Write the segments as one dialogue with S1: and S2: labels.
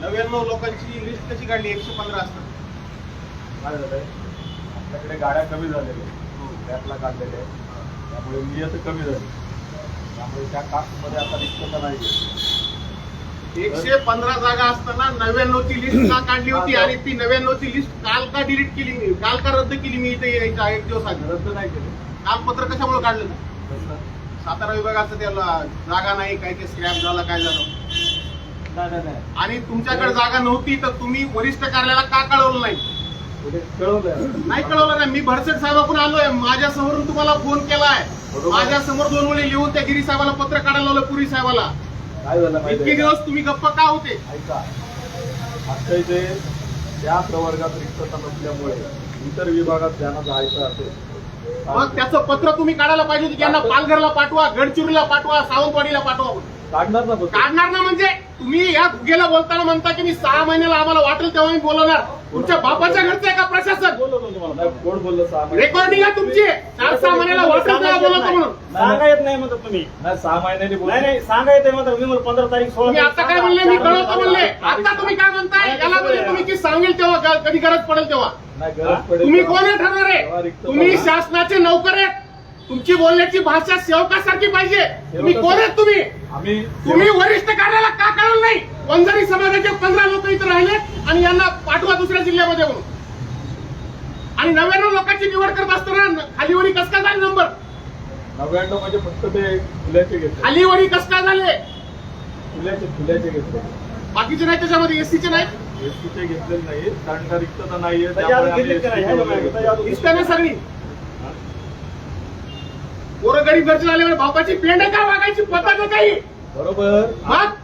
S1: नव्याण्णव लोकांची लिस्ट कशी काढली? एकशे पंधरा असतात.
S2: काय झालंय? आपल्याकडे गाड्या कमी झालेल्या आहेत. त्यातला काढलेले आहे त्यामुळे नियत कमी झाली. त्यामुळे त्या कास्टमध्ये आता रिक्तता नाही
S1: एकशे पंधरा जागा असताना नव्याण्णव ची लिस्ट का काढली होती? आणि ती नव्याण्णव ची लिस्ट काल का डिलीट केली? मी काल का रद्द केली मी इथे यायच्या एक दिवस आधी?
S2: रद्द नाही केले.
S1: काल पत्र कशामुळे काढलं? सातारा विभागाचं त्याला जागा नाही काय ते स्क्रॅप झालं काय झालं. आणि तुमच्याकडे जागा नव्हती तर तुम्ही वरिष्ठ कार्यालयाला का कळवलं नाही?
S2: पुढे कळवलंय.
S1: नाही कळवलं नाही. मी भरसक साहेबाकडून आलोय. माझ्या समोरून तुम्हाला फोन केलाय. माझ्यासमोर दोन वेळी लिहून त्या गिरी साहेबाला पत्र काढायला लावलं पुरी साहेबाला. इतके? दिवस तुम्ही गप्पा का होते?
S2: ऐका. इथे त्या प्रवर्गात रिक्तता नसल्यामुळे इतर विभागात ज्यांना जायचं असेल
S1: मग त्याचं पत्र तुम्ही काढायला पाहिजे होतं. की यांना पालघरला पाठवा गडचिरोलीला पाठवा सावंतवाडीला पाठवा.
S2: काढणार ना
S1: काढणार ना म्हणजे तुम्ही या भुगेला बोलताना म्हणता की मी सहा महिन्याला आम्हाला वाटेल तेव्हा मी बोलवणार तुमच्या बापाच्या घरचं आहे का
S2: कोण बोललं सहा?
S1: रेकॉर्डिंग आहे तुमची. चार बोलवतो म्हणून.
S3: सांगा येत नाही तुम्ही.
S2: नाही सहा महिन्यांनी बोल
S3: नाही नाही सांगा येते मी मला पंधरा तारीख सोळा
S1: आता काय म्हणले? मी कळवतो म्हणले. आता तुम्ही काय म्हणताय? याला म्हणजे तुम्ही की सांगेल तेव्हा कधी गरज पडेल तेव्हा.
S2: नाही गरज पडेल
S1: तुम्ही कोण आहे ठरणार? आहे तुम्ही शासनाचे नौकर आहेत. तुमची बोलण्याची भाषा सेवकासारखी पाहिजे. तुम्ही कोण आहेत तुम्ही?
S2: आम्ही
S1: तुम्ही वरिष्ठ कार्याला का कळवलं नाही? वंजारी समाजाचे पंधरा लोक इथे राहिले आणि यांना पाठवा दुसऱ्या जिल्ह्यामध्ये म्हणून. आणि नव्याण्णव लोकांची निवड करत असताना खालीवरी कस काय झाले नंबर?
S2: नव्याण्णव म्हणजे फक्त ते फुल्याचे घेतले.
S1: खालीवरी कस काय झाले?
S2: फुल्याचे फुल्याचे घेतले.
S1: बाकीचे नाही त्याच्यामध्ये एससीचे नाही?
S2: एसटीचे घेतलेले नाही कारण का रिक्तता नाहीये त्यामुळे आम्ही आहे.
S1: दिसते ना सगळी? पोरं गरीब घरचे झाल्यावर बापाची पेंड का वागायची? पद्धत आहे काही?
S2: बरोबर.
S1: मग?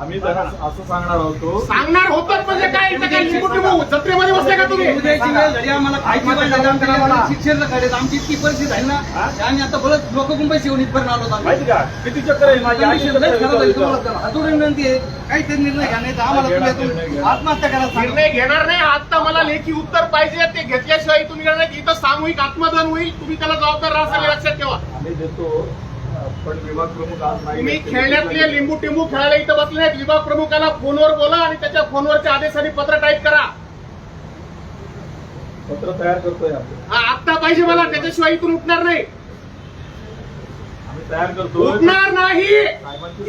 S2: आम्ही असं सांगणार होतो.
S1: सांगणार होतात म्हणजे काय? इथं काय लिंबू टिंबू जत्रेमध्ये बसले का तुम्ही?
S4: उद्याची वेळ झाली आम्हाला शिक्षण आमची इतकी परिस्थिती झाली ना आम्ही आता बोलत लोक मुंबईची येऊन इथपर्यंत आलो आम्ही.
S2: माहिती का? किती चक्कर आहे माझी?
S4: तुम्हाला. हातोडी विनंती आहे काहीतरी निर्णय घ्या नाही तर आम्हाला तुम्ही
S2: निर्णय
S4: यातून
S2: घ्या.
S4: आत्महत्या करायला सांगा.
S1: निर्णय घेणार नाही. आता मला लेखी उत्तर पाहिजे ते घेतल्याशिवाय तुम्ही घेणार नाही इथं सामूहिक आत्मदान होईल. तुम्ही त्याला जबाबदार राहा लक्षात ठेवा.
S2: आम्ही देतो. पण विभाग प्रमुख आज नाही
S1: तुम्ही खेळण्यातले लिंबू टिंबू खेळायला इथं बसले नाहीत विभाग प्रमुखाला फोनवर बोला आणि त्याच्या फोनवरच्या आदेशाने पत्र टाईप करा.
S2: पत्र तयार करतोय आपण.
S1: हा, आत्ता पाहिजे मला त्याच्याशिवाय इथून उठणार नाही.
S2: आम्ही तयार करतो
S1: उठणार नाही.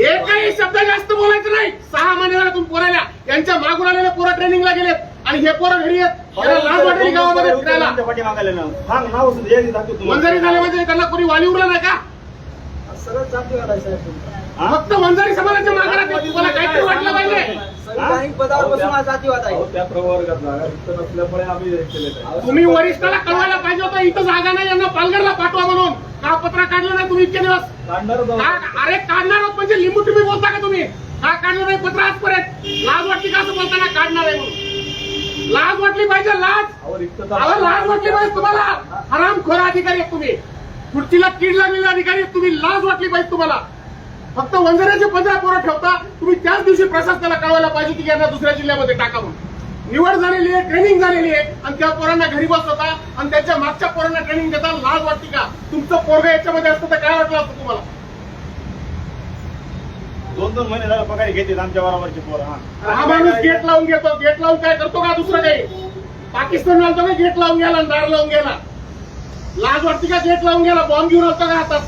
S1: एकही शब्द जास्त बोलायचं नाही. सहा महिने झाले तुम्ही पोरायला यांच्या मागून आलेले पोरं ट्रेनिंगला गेलेत. आणि हे पोरं घरी आहेत. याला लाज वाटेल गावामध्ये फिरायला.
S3: आमच्या पाठीमागे आले ना नाव सुद्धा
S1: म्हणजे त्यांना कोणी वाली उरला नाही का?
S4: सरळ जातीवाद आहे साहेब तुमचा.
S3: हा?
S1: फक्त वंजारी समाजाच्या मागणा तुम्हाला काहीतरी वाटलं पाहिजे.
S4: संविधानिक पदावर बसून हा? जातीवाद आहे
S2: अहो, त्या प्रवर्गात जागा रिक्त नसल्यामुळे आम्ही हे केलेलं आहे.
S1: तुम्ही वरिष्ठाला कळवायला पाहिजे होतं. इथं जागा नाही. यांना पालघरला पाठवा म्हणून. का पत्र काढलं नाही तुम्ही इतके दिवस. का अरे काढणार आहोत म्हणजे लिंबू टिंबू बोलता का तुम्ही? का काढलं नाही. पत्र आजपर्यंत. लाज वाटली का असं बोलताना? काढणार आहे म्हणून. लाज वाटली पाहिजे लाज.
S2: अहो रिक्तता
S1: अहो लाज वाटली पाहिजे तुम्हाला. हराम खोरा अधिकारी आहेत तुम्ही. खुर्चीला कीड लागलेले अधिकारी तुम्ही लाज वाटली पाहिजे तुम्हाला. फक्त वंजराचे पंधरा पोरं ठेवता तुम्ही त्याच दिवशी प्रशासनाला कळवायला पाहिजे की यांना दुसऱ्या जिल्ह्यामध्ये टाका म्हणून. निवड झालेली आहे ट्रेनिंग झालेली आहे आणि त्या पोरांना घरी बसवता आणि त्याच्या मागच्या पोरांना ट्रेनिंग देता लाज वाटते का? तुमचं पोरग याच्यामध्ये असतं तर काय वाटलं असतं तुम्हाला?
S3: दोन दोन महिने झालं पगारी घेते आमच्या बरोबरचे पोरं हा.
S1: माणूस गेट लावून घेतो. गेट लावून काय करतो का दुसरं काही? पाकिस्तान आलतो का गेट लावून गेला दार लावून गेला. लाज वाटते का गेट लावून गेला? बॉम्ब घेऊन होता का हातात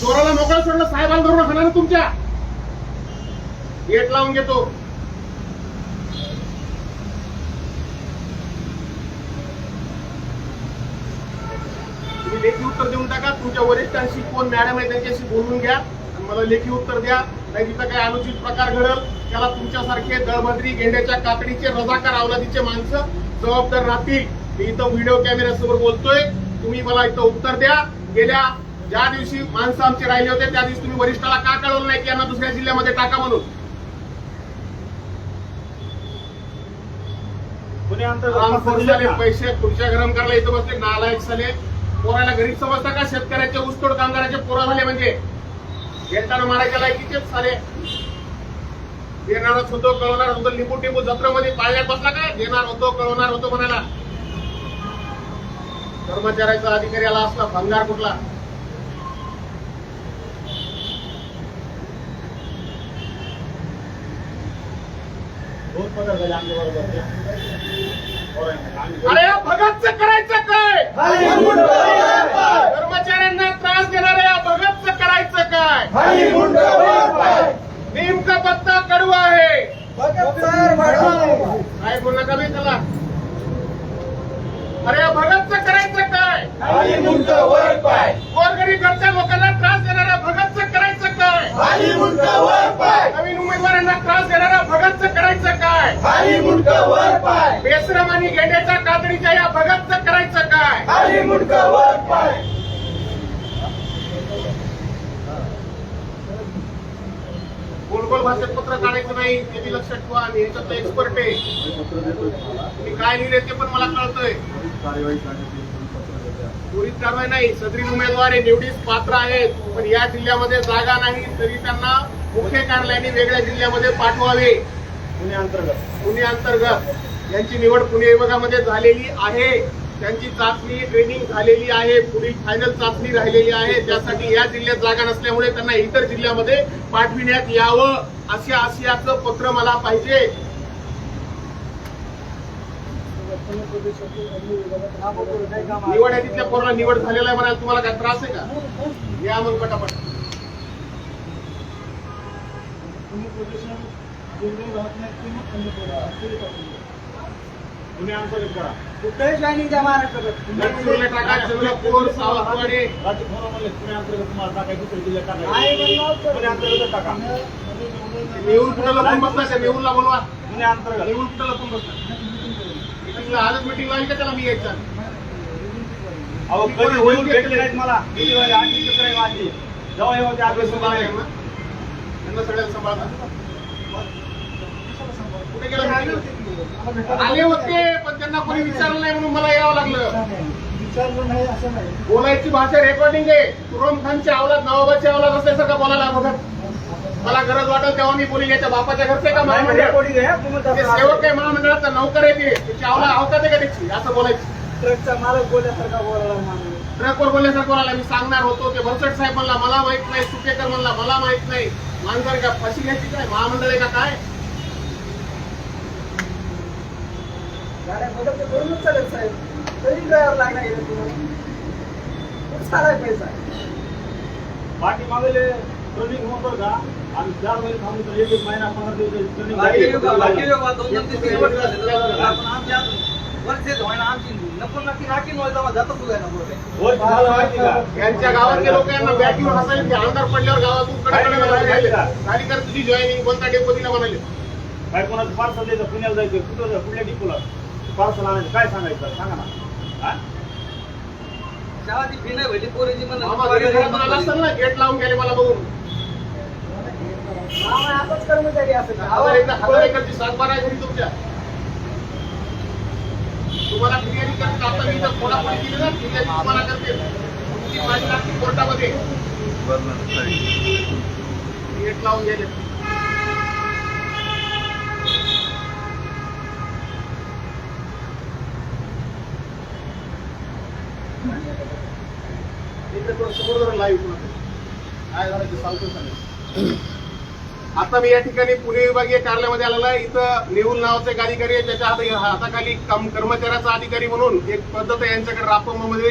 S1: चोराला मोकळं सोडलं साहेबांना धरून खाणार ना तुमच्या. गेट लावून घेतो. तुम्ही लेखी उत्तर देऊन टाका. तुमच्या वरिष्ठांशी कोण मॅडम आहे त्यांच्याशी बोलून घ्या. आणि मला लेखी उत्तर द्या. नाही तिथं काही अनुचित प्रकार घडल त्याला तुमच्यासारखे दळभद्री गेंड्याच्या कातडीचे रजाकार अवलादीचे माणसं जबाबदार राहतील. मी इथं व्हिडिओ कॅमेऱ्यासमोर बोलतोय. तुम्ही मला इथं उत्तर द्या. गेल्या ज्या दिवशी माणसं आमचे राहिले होते त्या दिवशी तुम्ही वरिष्ठाला का कळवलं नाही की यांना दुसऱ्या जिल्ह्यामध्ये टाका म्हणून? झाले, पैसे खुर्च्या गरम करायला इथं बसले नालायक झाले पोराला गरीब समजता का? शेतकऱ्याचे ऊसतोड कामगाराचे पोरं झाले म्हणजे? घेताना मारायच्या लायकीचेच सारे देणारच होतो कळवणार होतो लिंबू टिंबू जत्रेमध्ये पाळण्यात बसला काय देणार होतो कळवणार होतो म्हणाला कर्मचाऱ्याचा अधिकारी आला असता भंगार कुठला? अरे भगत करायचं काय? काय बेसरम आणि गेंड्याच्या कातडीच्या या भगतचं करायचं काय? गोल गोल भाषेत पत्र काढायचं नाही ते बी लक्षात ठेवा मी ह्याच्यातलं एक्सपर्ट आहे. मी काय लिहिले ते पण मला कळतंय.
S2: कार्यवाही
S1: त्वरित कारवाई नाही सदरी उमेदवार हे निवडीस पात्र आहेत पण या जिल्ह्यामध्ये जागा नाही तरी त्यांना मुख्य कार्यालयाने वेगळ्या जिल्ह्यामध्ये पाठवावे.
S3: पुणे अंतर्गत.
S1: पुणे अंतर्गत. यांची निवड पुणे विभागामध्ये झालेली आहे. त्यांची चाचणी ट्रेनिंग झालेली आहे. पुढील फायनल चाचणी राहिलेली आहे. त्यासाठी या जिल्ह्यात जागा नसल्यामुळे त्यांना इतर जिल्ह्यामध्ये पाठविण्यात यावं अशा आशयाचं पत्र मला पाहिजे. निवड आहे तिथल्या पोराला निवड झालेला आहे म्हणायला तुम्हाला काय त्रास आहे का? या मग पटापट.
S3: पुणे अंतर्गत करा
S4: कुठेही जॉईनिंग द्या महाराष्ट्रात.
S3: म्हणले पुणे अंतर्गत जिल्ह्यात टाकायचं. पुणे
S1: बसला त्या बोलवा. मिटिंगला आजच का त्याला मी यायचा?
S3: अहो कधी होईल भेटले? नाहीत मला किती वेळा चित्र आहे माझी जेव्हा येऊ ते
S1: आपले
S3: अभ्यास
S1: सांभाळा.
S3: आहे
S1: यांना. यांना सगळ्यांना सांभाळा. आले होते पण त्यांना कोणी विचारलं नाही म्हणून मला यावं लागलं. बोलायची भाषा रेकॉर्डिंग आहे. तुरम खानच्या अवलाद नवाबाच्या अवलाद असल्यासारखं बोलायला बघत मला गरज वाटेल तेव्हा मी बोलीन याच्या बापाच्या घरचे का महामंडळ?
S3: रेकॉर्डिंग आहे
S1: सेवक आहे महामंडळाचा नौकर आहे ते. त्याची अवकात आहे का त्याची? असं बोलायची.
S4: ट्रकचा मालक बोलल्यासारखा बोलायला
S1: ट्रकवर बोलण्यासारखं कोणाला मी सांगणार होतो ते भरसट साहेब म्हणला मला माहीत नाही सुकेकर म्हणला मला माहीत नाही. मांजर का फाशी घ्यायची काय? महामंडळ आहे का काय?
S4: करूनच चालेल साहेब. तरी ड्रायव्हर लागणार गेले तुम्हाला. सारा पैसा
S3: बाकी मागले ट्रेनिंग होतं का? आणि चार महिने थांबून एक एक महिना पंधरा दिवस ट्रेनिंग
S4: आमची नको तेव्हा जातच
S3: झालं माहिती का?
S1: यांच्या गावातल्या लोक यांना बॅट घेऊन ते आमदार पडल्यावर गावातून कडकडे
S3: काय काय?
S1: गाडी कर तुझी जॉईनिंग कोणता डेपो दिला म्हणाले
S3: काय कोणाचं पार्सल द्यायचं? पुण्याला जायचं? कुठं जायचं? कुठल्या डिपोला पार्सल आणायचं. काय सांगायचं? सांगा ना. हा?
S4: शाळाची फी नाही भेटली पोरीची
S1: मामा घरी घरातून आला असेल ना गेट लावून गेले मला बघून.
S4: असंच कर्मचारी असेल.
S1: हजार एकर हजार एकरची सातबारा आहे घरी तुमच्या. तुम्हाला बिर्याणी करता आता मी इथं फोडाफोडी केली ना बिर्याणी तुम्हाला करते. तुमची माझी लागते कोर्टामध्ये. लावून गेले. इकडे थोडं समोर जरा लाईव्ह काय झालं ते सांगतो सांगेल आता मी या ठिकाणी पुणे विभागीय कार्यालयामध्ये आलेला आहे. इथं नेहुल नावाचा एक अधिकारी आहे. त्याच्या हाता- हाताखाली कम कर्मचाऱ्याचा अधिकारी म्हणून एक पद्धत आहे यांच्याकडे रापमध्ये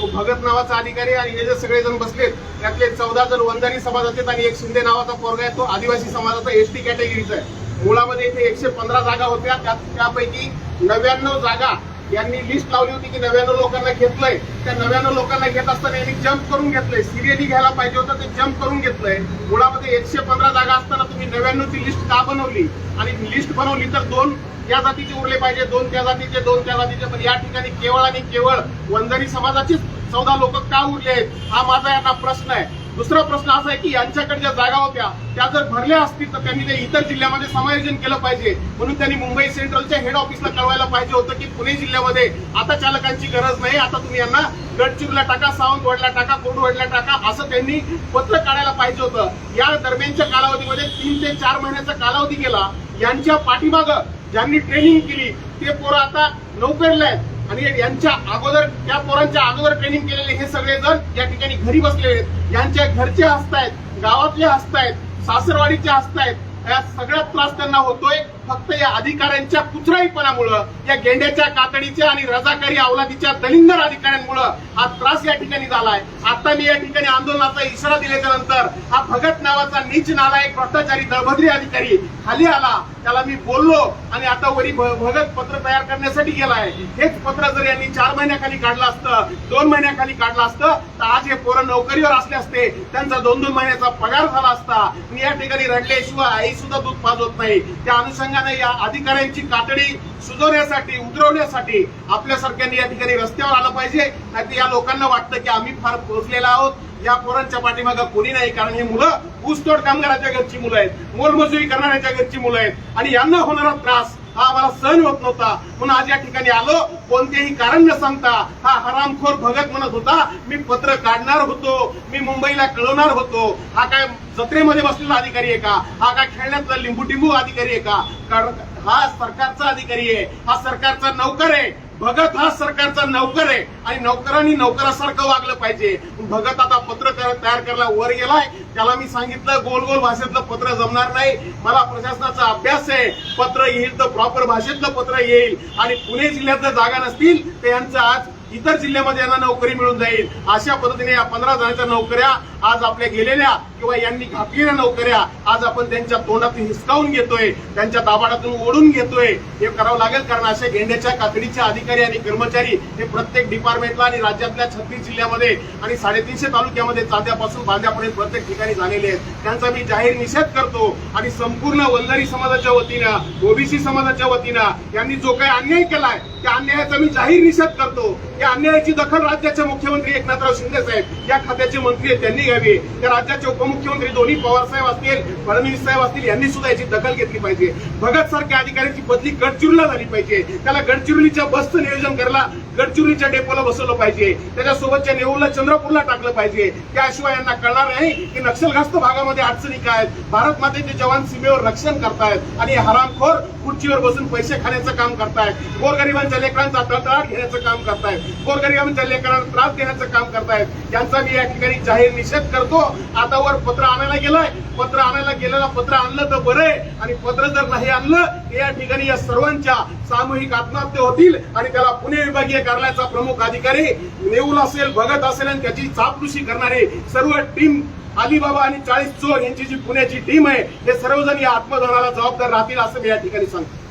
S1: तो भगत नावाचा अधिकारी आणि हे जे सगळे जण बसलेत त्यातले चौदा जण वंजारी समाजाचे आहेत आणि एक शिंदे नावाचा पोरगा आहे. तो आदिवासी समाजाचा एस टी कॅटेगरीचा आहे. मुळामध्ये इथे एकशे पंधरा जागा होत्या. त्यात त्यापैकी नव्याण्णव जागा यांनी लिस्ट लावली होती की नव्याण्णव लोकांना घेतलंय. त्या नव्याण्णव लोकांना घेत असताना यांनी जम्प करून घेतलंय. सिरियली घ्यायला पाहिजे होतं ते जम्प करून घेतलंय. मुळामध्ये एकशे पंधरा जागा असताना तुम्ही नव्याण्णवची लिस्ट का बनवली? आणि लिस्ट बनवली तर दोन या जातीचे उरले पाहिजे दोन त्या जातीचे दोन त्या जातीचे. पण या ठिकाणी केवळ आणि केवळ वंजारी समाजाचीच चौदा लोक का उरले आहेत हा माझा यांना प्रश्न आहे. दुसरा प्रश्न असा आहे की यांच्याकडे ज्या जागा होत्या त्या जर भरल्या असतील तर त्यांनी ते इतर जिल्ह्यामध्ये समायोजन केलं पाहिजे. म्हणून त्यांनी मुंबई सेंट्रलच्या हेड ऑफिसला कळवायला पाहिजे होतं की पुणे जिल्ह्यामध्ये आता चालकांची गरज नाही आता तुम्ही यांना गडचिरोलीला टाका सावंतवाडला टाका कोरडवाडला टाका असं त्यांनी पत्र काढायला पाहिजे होतं. या दरम्यानच्या कालावधीमध्ये तीन ते चार महिन्याचा कालावधी गेला यांच्या पाठीमागं ज्यांनी ट्रेनिंग केली ते पोरं आता नोकरीला आहेत. आणि यांच्या अगोदर त्या पोरांच्या अगोदर ट्रेनिंग केलेले हे सगळे जण या ठिकाणी घरी बसलेले आहेत. यांच्या घरचे हसतायत गावातले हसतायत सासरवाडीचे हसतायत. या सगळ्यात त्रास त्यांना होतोय. फक्त या अधिकाऱ्यांच्या कुचराईपणामुळं या गेंड्याच्या कातडीच्या आणि रजाकारी अवलादीच्या दलिंदर अधिकाऱ्यांमुळं हा त्रास या ठिकाणी झालाय. आता मी या ठिकाणी आंदोलनाचा इशारा दिल्याच्या नंतर हा भगत नावाचा नीच नालायक भ्रष्टाचारी दळभद्री अधिकारी खाली आला. त्याला मी बोललो आणि आता वरी भगत पत्र तयार करण्यासाठी गेलाय. हेच पत्र जर यांनी चार महिन्याखाली काढलं असतं दोन महिन्याखाली काढलं असतं तर आज हे पोरं नोकरीवर असले असते. त्यांचा दोन दोन महिन्याचा पगार झाला असता. आणि या ठिकाणी रडल्याशिवाय आई सुद्धा दूध पाजवत नाही. त्या अनुषंगाने या अधिकाऱ्यांची कातडी सुधारण्यासाठी उतरवण्यासाठी आपल्यासारख्यांनी या ठिकाणी रस्त्यावर आलं पाहिजे. नाही या लोकांना वाटतं की आम्ही फार पोहोचलेला आहोत. या पोरांच्या पाठीमागे कोणी नाही कारण हे मुलं ऊसतोड कामगाराच्या घरची मुलं आहेत. मोलमजुरी करणाऱ्याच्या घरची मुलं आहेत. आणि यांना होणारा त्रास हा आम्हाला सहन होत नव्हता. म्हणून आज या ठिकाणी आलो. कोणतेही कारण न सांगता हा हरामखोर भगत म्हणत होता मी पत्र काढणार होतो. मी मुंबईला कळवणार होतो. हा काय जत्रेमध्ये बसलेला अधिकारी आहे का? हा काय खेळण्यातला लिंबू टिंबू अधिकारी आहे का? कारण हा सरकारचा अधिकारी आहे. हा सरकारचा नौकर आहे. भगत हा सरकारचा नौकर आहे आणि नौकरांनी नौकरासारखं वागलं पाहिजे. भगत आता पत्र तयार तयार करायला वर गेलाय. त्याला मी सांगितलं गोल गोल भाषेतलं पत्र जमणार नाही. मला प्रशासनाचा अभ्यास आहे. पत्र येईल तर प्रॉपर भाषेतलं पत्र येईल. आणि पुणे जिल्ह्यात जागा नसतील तर यांचं आज इतर जिल्ह्यामध्ये यांना नोकरी मिळून जाईल. अशा पद्धतीने या पंधरा जणांच्या नोकऱ्या आज आपल्या गेलेल्या किंवा यांनी घातलेल्या नोकऱ्या आज आपण त्यांच्या तोंडातून हिसकावून घेतोय त्यांच्या दाबाडातून ओढून घेतोय. हे करावं लागेल कारण अशा गेंड्याच्या कातडीचे अधिकारी आणि कर्मचारी हे प्रत्येक डिपार्टमेंटला आणि राज्यातल्या छत्तीस जिल्ह्यामध्ये आणि साडेतीनशे तालुक्यामध्ये चांद्यापासून बांद्यापर्यंत प्रत्येक ठिकाणी झालेले आहेत. त्यांचा मी जाहीर निषेध करतो आणि संपूर्ण वल्लरी समाजाच्या वतीनं ओबीसी समाजाच्या वतीनं यांनी जो काही अन्याय केलाय त्या अन्यायाचा मी जाहीर निषेध करतो. या अन्यायाची दखल राज्याचे मुख्यमंत्री एकनाथराव शिंदे साहेब या खात्याचे मंत्री आहेत त्यांनी घ्यावी. त्या राज्याचे उपमुख्यमंत्री दोन्ही पवार साहेब असतील फडणवीस साहेब असतील यांनी सुद्धा याची दखल घेतली पाहिजे. भगत सारख्या अधिकाऱ्याची बदली गडचिरोलीला झाली पाहिजे. त्याला गडचिरोलीच्या बसचं नियोजन करायला गडचिरोलीच्या डेपोला बसवलं पाहिजे. त्याच्यासोबतच्या नेऊला चंद्रपूरला टाकलं पाहिजे. त्याशिवाय यांना कळणार नाही की नक्षलग्रस्त भागामध्ये अडचणी काय आहेत. भारत मातेचे जवान सीमेवर रक्षण करतायत आणि हरामखोर खुर्चीवर बसून पैसे खाण्याचं काम करतायत. गोरगरिबांच्या लेकरांचा तळतळाट घेण्याचं काम करतायत. गोरगरिबांच्या लेकरांना त्रास देण्याचं काम करतायत. यांचा मी या ठिकाणी जाहीर निषेध करतो. आता वर पत्र आणायला गेलाय. पत्र आणायला गेलेला पत्र आणलं तर बरं आहे. आणि पत्र जर नाही आणलं या ठिकाणी या सर्वांच्या सामूहिक आत्महत्या होतील आणि त्याला पुणे विभागीय कार्यालयाचा प्रमुख अधिकारी नेऊल असेल भगत असेल आणि त्याची चापलुसी करणारे सर्व टीम अलिबाबा आणि चाळीस चोर यांची जी पुण्याची टीम आहे हे सर्वजण या आत्मदहनाला जबाबदार राहतील असं मी या ठिकाणी सांगतो.